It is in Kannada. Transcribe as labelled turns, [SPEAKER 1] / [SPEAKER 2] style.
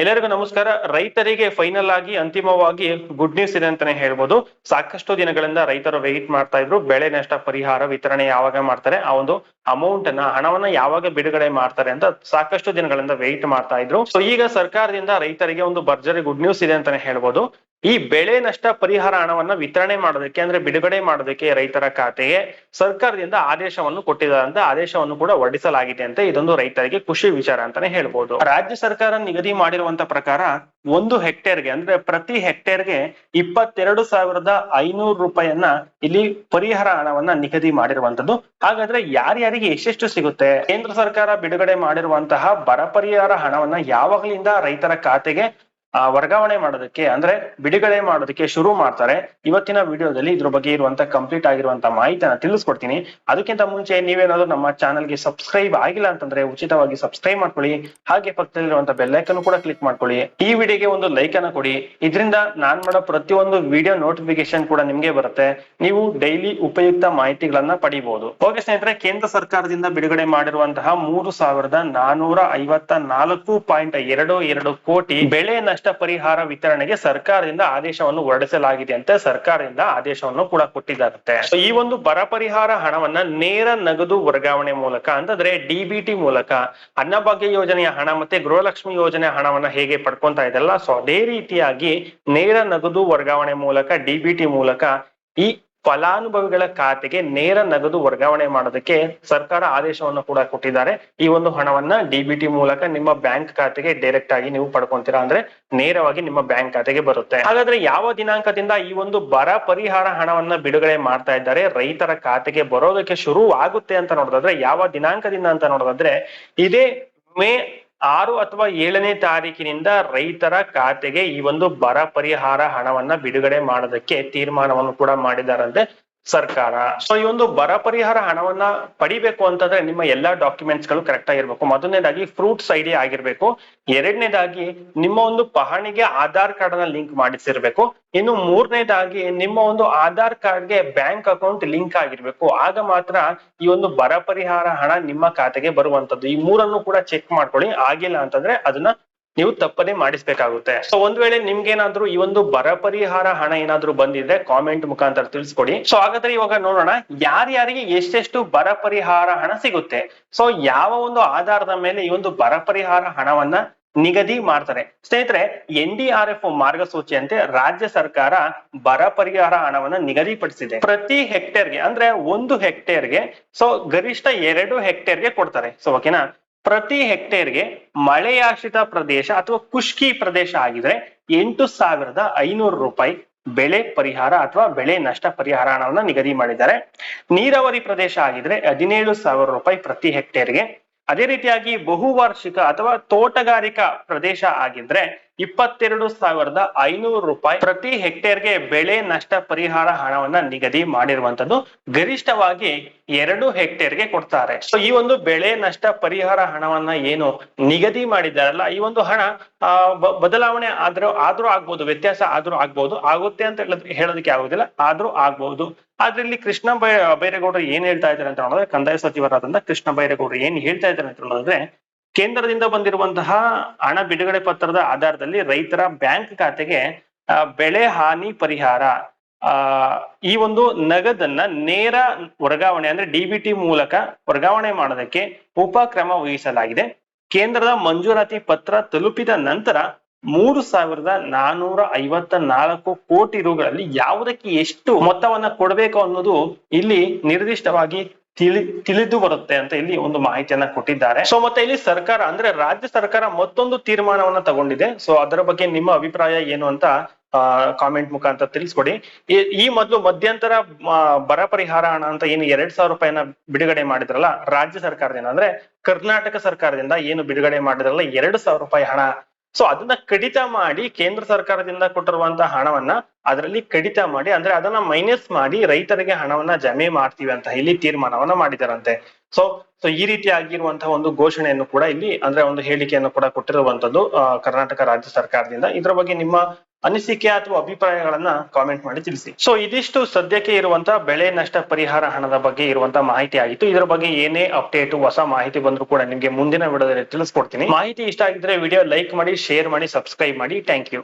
[SPEAKER 1] ಎಲ್ಲರಿಗೂ ನಮಸ್ಕಾರ. ರೈತರಿಗೆ ಫೈನಲ್ ಆಗಿ ಅಂತಿಮವಾಗಿ ಗುಡ್ ನ್ಯೂಸ್ ಇದೆ ಅಂತಾನೆ ಹೇಳ್ಬೋದು. ಸಾಕಷ್ಟು ದಿನಗಳಿಂದ ರೈತರು ವೆಯ್ಟ್ ಮಾಡ್ತಾ ಇದ್ರು. ಬೆಳೆ ನಷ್ಟ ಪರಿಹಾರ ವಿತರಣೆ ಯಾವಾಗ ಮಾಡ್ತಾರೆ? ಆ ಒಂದು ಅಮೌಂಟ್ನ ಹಣವನ್ನ ಯಾವಾಗ ಬಿಡುಗಡೆ ಮಾಡ್ತಾರೆ ಅಂತ ಸಾಕಷ್ಟು ದಿನಗಳಿಂದ ವೆಯ್ಟ್ ಮಾಡ್ತಾ ಇದ್ರು. ಸೊ ಈಗ ಸರ್ಕಾರದಿಂದ ರೈತರಿಗೆ ಒಂದು ಭರ್ಜರಿ ಗುಡ್ ನ್ಯೂಸ್ ಇದೆ ಅಂತಾನೆ ಹೇಳ್ಬೋದು. ಈ ಬೆಳೆ ನಷ್ಟ ಪರಿಹಾರ ಹಣವನ್ನ ವಿತರಣೆ ಮಾಡೋದಕ್ಕೆ ಅಂದ್ರೆ ಬಿಡುಗಡೆ ಮಾಡೋದಕ್ಕೆ ರೈತರ ಖಾತೆಗೆ ಸರ್ಕಾರದಿಂದ ಆದೇಶವನ್ನು ಕೊಟ್ಟಿದ್ದಾರೆ ಅಂತ ಆದೇಶವನ್ನು ಕೂಡ ಹೊರಡಿಸಲಾಗಿದೆ ಅಂತ ಇದೊಂದು ರೈತರಿಗೆ ಖುಷಿ ವಿಚಾರ ಅಂತಾನೆ ಹೇಳ್ಬೋದು. ರಾಜ್ಯ ಸರ್ಕಾರ ನಿಗದಿ ಮಾಡಿರುವಂತ ಪ್ರಕಾರ ಒಂದು ಹೆಕ್ಟೇರ್ಗೆ ಅಂದ್ರೆ ಪ್ರತಿ ಹೆಕ್ಟೇರ್ಗೆ ಇಪ್ಪತ್ತೆರಡು ಸಾವಿರದ ಐನೂರು ರೂಪಾಯಿಯನ್ನ ಇಲ್ಲಿ ಪರಿಹಾರ ಹಣವನ್ನ ನಿಗದಿ ಮಾಡಿರುವಂತದ್ದು. ಹಾಗಾದ್ರೆ ಯಾರ್ಯಾರಿಗೆ ಎಷ್ಟೆಷ್ಟು ಸಿಗುತ್ತೆ? ಕೇಂದ್ರ ಸರ್ಕಾರ ಬಿಡುಗಡೆ ಮಾಡಿರುವಂತಹ ಬರ ಪರಿಹಾರ ಹಣವನ್ನ ಯಾವಾಗಲಿಂದ ರೈತರ ಖಾತೆಗೆ ಆ ವರ್ಗಾವಣೆ ಮಾಡೋದಕ್ಕೆ, ಅಂದ್ರೆ ಬಿಡುಗಡೆ ಮಾಡೋದಕ್ಕೆ ಶುರು ಮಾಡ್ತಾರೆ. ಇವತ್ತಿನ ವಿಡಿಯೋದಲ್ಲಿ ಇದ್ರ ಬಗ್ಗೆ ಇರುವಂತ ಕಂಪ್ಲೀಟ್ ಆಗಿರುವಂತ ಮಾಹಿತಿನ ತಿಳಿಸ್ಕೊಡ್ತೀನಿ. ಅದಕ್ಕಿಂತ ಮುಂಚೆ ನೀವೇನಾದ್ರೂ ನಮ್ಮ ಚಾನಲ್ಗೆ ಸಬ್ಸ್ಕ್ರೈಬ್ ಆಗಿಲ್ಲ ಅಂತಂದ್ರೆ ಉಚಿತವಾಗಿ ಸಬ್ಸ್ಕ್ರೈಬ್ ಮಾಡ್ಕೊಳ್ಳಿ. ಹಾಗೆ ಪಕ್ಕದಲ್ಲಿರುವಂತ ಬೆಲ್ಲೈಕನ್ ಕೂಡ ಕ್ಲಿಕ್ ಮಾಡ್ಕೊಳ್ಳಿ. ಈ ವಿಡಿಯೋಗೆ ಒಂದು ಲೈಕ್ ಅನ್ನ ಕೊಡಿ. ಇದರಿಂದ ನಾನ್ ಮಾಡೋ ಪ್ರತಿಯೊಂದು ವಿಡಿಯೋ ನೋಟಿಫಿಕೇಶನ್ ಕೂಡ ನಿಮ್ಗೆ ಬರುತ್ತೆ. ನೀವು ಡೈಲಿ ಉಪಯುಕ್ತ ಮಾಹಿತಿಗಳನ್ನ ಪಡಿಬಹುದು ಓಕೆ ಸ್ನೇಹಿತರೆ, ಕೇಂದ್ರ ಸರ್ಕಾರದಿಂದ ಬಿಡುಗಡೆ ಮಾಡಿರುವಂತಹ ಮೂರು ಸಾವಿರದ ನಾನೂರ ಐವತ್ತ ನಾಲ್ಕು ಪಾಯಿಂಟ್ ಎರಡು ಎರಡು ಕೋಟಿ ಬೆಳೆ ನಷ್ಟ ಪರಿಹಾರ ವಿತರಣೆಗೆ ಸರ್ಕಾರದಿಂದ ಆದೇಶವನ್ನು ಹೊರಡಿಸಲಾಗಿದೆ ಅಂತ ಸರ್ಕಾರದಿಂದ ಆದೇಶವನ್ನು ಕೂಡ ಕೊಟ್ಟಿದ್ದಾರಂತೆ. ಈ ಒಂದು ಬರ ಪರಿಹಾರ ಹಣವನ್ನ ನೇರ ನಗದು ವರ್ಗಾವಣೆ ಮೂಲಕ ಅಂತಂದ್ರೆ ಡಿಬಿಟಿ ಮೂಲಕ ಅನ್ನಭಾಗ್ಯ ಯೋಜನೆಯ ಹಣ ಮತ್ತೆ ಗೃಹಲಕ್ಷ್ಮಿ ಯೋಜನೆಯ ಹಣವನ್ನ ಹೇಗೆ ಪಡ್ಕೊಂತಾ ಇದೆಲ್ಲ ಸೊ ಅದೇ ರೀತಿಯಾಗಿ ನೇರ ನಗದು ವರ್ಗಾವಣೆ ಮೂಲಕ ಡಿಬಿಟಿ ಮೂಲಕ ಈ ಫಲಾನುಭವಿಗಳ ಖಾತೆಗೆ ನೇರ ನಗದು ವರ್ಗಾವಣೆ ಮಾಡೋದಕ್ಕೆ ಸರ್ಕಾರ ಆದೇಶವನ್ನು ಕೂಡ ಕೊಟ್ಟಿದ್ದಾರೆ. ಈ ಒಂದು ಹಣವನ್ನ ಡಿಬಿಟಿ ಮೂಲಕ ನಿಮ್ಮ ಬ್ಯಾಂಕ್ ಖಾತೆಗೆ ಡೈರೆಕ್ಟ್ ಆಗಿ ನೀವು ಪಡ್ಕೊಂತೀರಾ ಅಂದ್ರೆ ನೇರವಾಗಿ ನಿಮ್ಮ ಬ್ಯಾಂಕ್ ಖಾತೆಗೆ ಬರುತ್ತೆ. ಹಾಗಾದ್ರೆ ಯಾವ ದಿನಾಂಕದಿಂದ ಈ ಒಂದು ಬರ ಪರಿಹಾರ ಹಣವನ್ನ ಬಿಡುಗಡೆ ಮಾಡ್ತಾ ಇದ್ದಾರೆ, ರೈತರ ಖಾತೆಗೆ ಬರೋದಕ್ಕೆ ಶುರು ಆಗುತ್ತೆ ಅಂತ ನೋಡೋದಾದ್ರೆ, ಯಾವ ದಿನಾಂಕದಿಂದ ಅಂತ ನೋಡೋದಾದ್ರೆ, ಇದೇ ಮೇ ಆರು ಅಥವಾ ಏಳನೇ ತಾರೀಕಿನಿಂದ ರೈತರ ಖಾತೆಗೆ ಈ ಒಂದು ಬರ ಪರಿಹಾರ ಹಣವನ್ನ ಬಿಡುಗಡೆ ಮಾಡೋದಕ್ಕೆ ತೀರ್ಮಾನವನ್ನು ಕೂಡ ಮಾಡಿದಾರಂತೆ. ಸರ್ಕಾರ. ಸೊ ಈ ಒಂದು ಬರ ಪರಿಹಾರ ಹಣವನ್ನ ಪಡಿಬೇಕು ಅಂತಂದ್ರೆ ನಿಮ್ಮ ಎಲ್ಲಾ ಡಾಕ್ಯುಮೆಂಟ್ಸ್ಗಳು ಕರೆಕ್ಟ್ ಆಗಿರ್ಬೇಕು. ಮೊದಲನೇದಾಗಿ ಫ್ರೂಟ್ಸ್ ಐಡಿ ಆಗಿರ್ಬೇಕು. ಎರಡನೇದಾಗಿ ನಿಮ್ಮ ಒಂದು ಪಹಣಿಗೆ ಆಧಾರ್ ಕಾರ್ಡ್ನ ಲಿಂಕ್ ಮಾಡಿಸಿರ್ಬೇಕು. ಇನ್ನು ಮೂರನೇದಾಗಿ ನಿಮ್ಮ ಒಂದು ಆಧಾರ್ ಕಾರ್ಡ್ಗೆ ಬ್ಯಾಂಕ್ ಅಕೌಂಟ್ ಲಿಂಕ್ ಆಗಿರ್ಬೇಕು. ಆಗ ಮಾತ್ರ ಈ ಒಂದು ಬರ ಪರಿಹಾರ ಹಣ ನಿಮ್ಮ ಖಾತೆಗೆ ಬರುವಂತದ್ದು. ಈ ಮೂರನ್ನು ಕೂಡ ಚೆಕ್ ಮಾಡ್ಕೊಳ್ಳಿ. ಆಗಿಲ್ಲ ಅಂತಂದ್ರೆ ಅದನ್ನ ನೀವು ತಪ್ಪದೇ ಮಾಡಿಸ್ಬೇಕಾಗುತ್ತೆ. ಸೊ ಒಂದ್ ವೇಳೆ ನಿಮ್ಗೇನಾದ್ರೂ ಈ ಒಂದು ಬರ ಪರಿಹಾರ ಹಣ ಏನಾದ್ರೂ ಬಂದಿದ್ರೆ ಕಾಮೆಂಟ್ ಮುಖಾಂತರ ತಿಳಿಸ್ಕೊಡಿ. ಸೊ ಹಾಗಾದ್ರೆ ಇವಾಗ ನೋಡೋಣ, ಯಾರ್ಯಾರಿಗೆ ಎಷ್ಟೆಷ್ಟು ಬರ ಪರಿಹಾರ ಹಣ ಸಿಗುತ್ತೆ. ಸೊ ಯಾವ ಒಂದು ಆಧಾರದ ಮೇಲೆ ಈ ಒಂದು ಬರ ಪರಿಹಾರ ಹಣವನ್ನ ನಿಗದಿ ಮಾಡ್ತಾರೆ. ಸ್ನೇಹಿತರೆ, ಎನ್ ಡಿ ಆರ್ ಎಫ್ ಮಾರ್ಗಸೂಚಿಯಂತೆ ರಾಜ್ಯ ಸರ್ಕಾರ ಬರ ಪರಿಹಾರ ಹಣವನ್ನ ನಿಗದಿಪಡಿಸಿದೆ. ಪ್ರತಿ ಹೆಕ್ಟೇರ್ಗೆ, ಅಂದ್ರೆ ಒಂದು ಹೆಕ್ಟೇರ್ಗೆ ಸೊ ಗರಿಷ್ಠ ಎರಡು ಹೆಕ್ಟೇರ್ಗೆ ಕೊಡ್ತಾರೆ. ಸೊ ಓಕೆನಾ ಪ್ರತಿ ಹೆಕ್ಟೇರ್ಗೆ ಮಳೆಯಾಶ್ರಿತ ಪ್ರದೇಶ ಅಥವಾ ಖುಷ್ಕಿ ಪ್ರದೇಶ ಆಗಿದ್ರೆ ಎಂಟು ಸಾವಿರದ ಐನೂರು ರೂಪಾಯಿ ಬೆಳೆ ಪರಿಹಾರ ಅಥವಾ ಬೆಳೆ ನಷ್ಟ ಪರಿಹಾರ ಹಣವನ್ನು ನಿಗದಿ ಮಾಡಿದ್ದಾರೆ. ನೀರಾವರಿ ಪ್ರದೇಶ ಆಗಿದ್ರೆ ಹದಿನೇಳು ಸಾವಿರ ರೂಪಾಯಿ ಪ್ರತಿ ಹೆಕ್ಟೇರ್ಗೆ. ಅದೇ ರೀತಿಯಾಗಿ ಬಹುವಾರ್ಷಿಕ ಅಥವಾ ತೋಟಗಾರಿಕಾ ಪ್ರದೇಶ ಆಗಿದ್ರೆ ಇಪ್ಪತ್ತೆರಡು ಸಾವಿರದ ಐನೂರು ರೂಪಾಯಿ ಪ್ರತಿ ಹೆಕ್ಟೇರ್ಗೆ ಬೆಳೆ ನಷ್ಟ ಪರಿಹಾರ ಹಣವನ್ನ ನಿಗದಿ ಮಾಡಿರುವಂತದ್ದು ಗರಿಷ್ಠವಾಗಿ ಎರಡು ಹೆಕ್ಟೇರ್ಗೆ ಕೊಡ್ತಾರೆ. ಸೊ ಈ ಒಂದು ಬೆಳೆ ನಷ್ಟ ಪರಿಹಾರ ಹಣವನ್ನ ಏನು ನಿಗದಿ ಮಾಡಿದಾರಲ್ಲ ಈ ಒಂದು ಹಣ ಬದಲಾವಣೆ ಆದ್ರೂ ಆದ್ರೂ ಆಗ್ಬೋದು, ವ್ಯತ್ಯಾಸ ಆದ್ರೂ ಆಗ್ಬೋದು, ಆಗುತ್ತೆ ಅಂತ ಹೇಳೋದಕ್ಕೆ ಹೇಳೋದಕ್ಕೆ ಆಗುದಿಲ್ಲ, ಆದ್ರೂ ಆಗ್ಬಹುದು ಆದ್ರೆ ಇಲ್ಲಿ ಕೃಷ್ಣ ಬೈ, ಬೈರೇಗೌಡರು ಏನ್ ಹೇಳ್ತಾ ಇದ್ದಾರೆ ಅಂತ ನೋಡಿದ್ರೆ, ಕಂದಾಯ ಸಚಿವರಾದಂತ ಕೃಷ್ಣ ಬೈರೇಗೌಡರು ಏನ್ ಹೇಳ್ತಾ ಇದ್ದಾರೆ ಅಂತ ನೋಡಿದ್ರೆ ಕೇಂದ್ರದಿಂದ ಬಂದಿರುವಂತಹ ಹಣ ಬಿಡುಗಡೆ ಪತ್ರದ ಆಧಾರದಲ್ಲಿ ರೈತರ ಬ್ಯಾಂಕ್ ಖಾತೆಗೆ ಬೆಳೆ ಹಾನಿ ಪರಿಹಾರ ಈ ಒಂದು ನಗದನ್ನ ನೇರ ವರ್ಗಾವಣೆ ಅಂದ್ರೆ ಡಿಬಿಟಿ ಮೂಲಕ ವರ್ಗಾವಣೆ ಮಾಡೋದಕ್ಕೆ ಉಪಕ್ರಮ ವಹಿಸಲಾಗಿದೆ. ಕೇಂದ್ರದ ಮಂಜೂರಾತಿ ಪತ್ರ ತಲುಪಿದ ನಂತರ ಮೂರು ಸಾವಿರದ ನಾನೂರ ಐವತ್ತ ನಾಲ್ಕು ಕೋಟಿ ರುಗಳಲ್ಲಿ ಯಾವುದಕ್ಕೆ ಎಷ್ಟು ಮೊತ್ತವನ್ನ ಕೊಡಬೇಕು ಅನ್ನೋದು ಇಲ್ಲಿ ನಿರ್ದಿಷ್ಟವಾಗಿ ತಿಳಿ, ತಿಳಿದು ಬರುತ್ತೆ ಅಂತ ಇಲ್ಲಿ ಒಂದು ಮಾಹಿತಿಯನ್ನ ಕೊಟ್ಟಿದ್ದಾರೆ. ಸೊ ಮತ್ತೆ ಇಲ್ಲಿ ಸರ್ಕಾರ, ಅಂದ್ರೆ ರಾಜ್ಯ ಸರ್ಕಾರ ಮತ್ತೊಂದು ತೀರ್ಮಾನವನ್ನ ತಗೊಂಡಿದೆ. ಸೊ ಅದರ ಬಗ್ಗೆ ನಿಮ್ಮ ಅಭಿಪ್ರಾಯ ಏನು ಅಂತ ಕಾಮೆಂಟ್ ಮುಖಾಂತರ ತಿಳಿಸ್ಕೊಡಿ. ಈ- ಮೊದಲು ಮಧ್ಯಂತರ ಬರ ಪರಿಹಾರ ಹಣ ಅಂತ ಏನು ಎರಡ್ ಸಾವಿರ ರೂಪಾಯಿನ ಬಿಡುಗಡೆ ಮಾಡಿದ್ರಲ್ಲ, ರಾಜ್ಯ ಸರ್ಕಾರದಿಂದ, ಅಂದ್ರೆ ಕರ್ನಾಟಕ ಸರ್ಕಾರದಿಂದ ಏನು ಬಿಡುಗಡೆ ಮಾಡಿದ್ರಲ್ಲ, ಎರಡು ಸಾವಿರ ರೂಪಾಯಿ ಹಣ ಸೊ ಅದನ್ನ ಕಡಿತ ಮಾಡಿ ಕೇಂದ್ರ ಸರ್ಕಾರದಿಂದ ಕೊಟ್ಟಿರುವಂತಹ ಹಣವನ್ನ ಅದರಲ್ಲಿ ಕಡಿತ ಮಾಡಿ, ಅಂದ್ರೆ ಅದನ್ನ ಮೈನಸ್ ಮಾಡಿ ರೈತರಿಗೆ ಹಣವನ್ನ ಜಮೆ ಮಾಡ್ತೀವಿ ಅಂತ ಇಲ್ಲಿ ತೀರ್ಮಾನವನ್ನ ಮಾಡಿದಾರಂತೆ. ಸೊ ಸೊ ಈ ರೀತಿ ಆಗಿರುವಂತಹ ಒಂದು ಘೋಷಣೆಯನ್ನು ಕೂಡ ಇಲ್ಲಿ, ಅಂದ್ರೆ ಒಂದು ಹೇಳಿಕೆಯನ್ನು ಕೂಡ ಕೊಟ್ಟಿರುವಂತದ್ದು ಕರ್ನಾಟಕ ರಾಜ್ಯ ಸರ್ಕಾರದಿಂದ. ಇದರ ಬಗ್ಗೆ ನಿಮ್ಮ ಅನಿಸಿಕೆ ಅಥವಾ ಅಭಿಪ್ರಾಯಗಳನ್ನ ಕಾಮೆಂಟ್ ಮಾಡಿ ತಿಳಿಸಿ. ಸೊ ಇದಿಷ್ಟು ಸದ್ಯಕ್ಕೆ ಇರುವಂತಹ ಬೆಳೆ ನಷ್ಟ ಪರಿಹಾರ ಹಣದ ಬಗ್ಗೆ ಇರುವಂತಹ ಮಾಹಿತಿ ಆಗಿತ್ತು ಇದರ ಬಗ್ಗೆ ಏನೇ ಅಪ್ಡೇಟ್ ಹೊಸ ಮಾಹಿತಿ ಬಂದ್ರು ಕೂಡ ನಿಮ್ಗೆ ಮುಂದಿನ ವಿಡಿಯೋದಲ್ಲಿ ತಿಳಿಸ್ಕೊಡ್ತೀನಿ. ಮಾಹಿತಿ ಇಷ್ಟ ಆಗಿದ್ರೆ ವಿಡಿಯೋ ಲೈಕ್ ಮಾಡಿ ಶೇರ್ ಮಾಡಿ ಸಬ್ಸ್ಕ್ರೈಬ್ ಮಾಡಿ. Thank you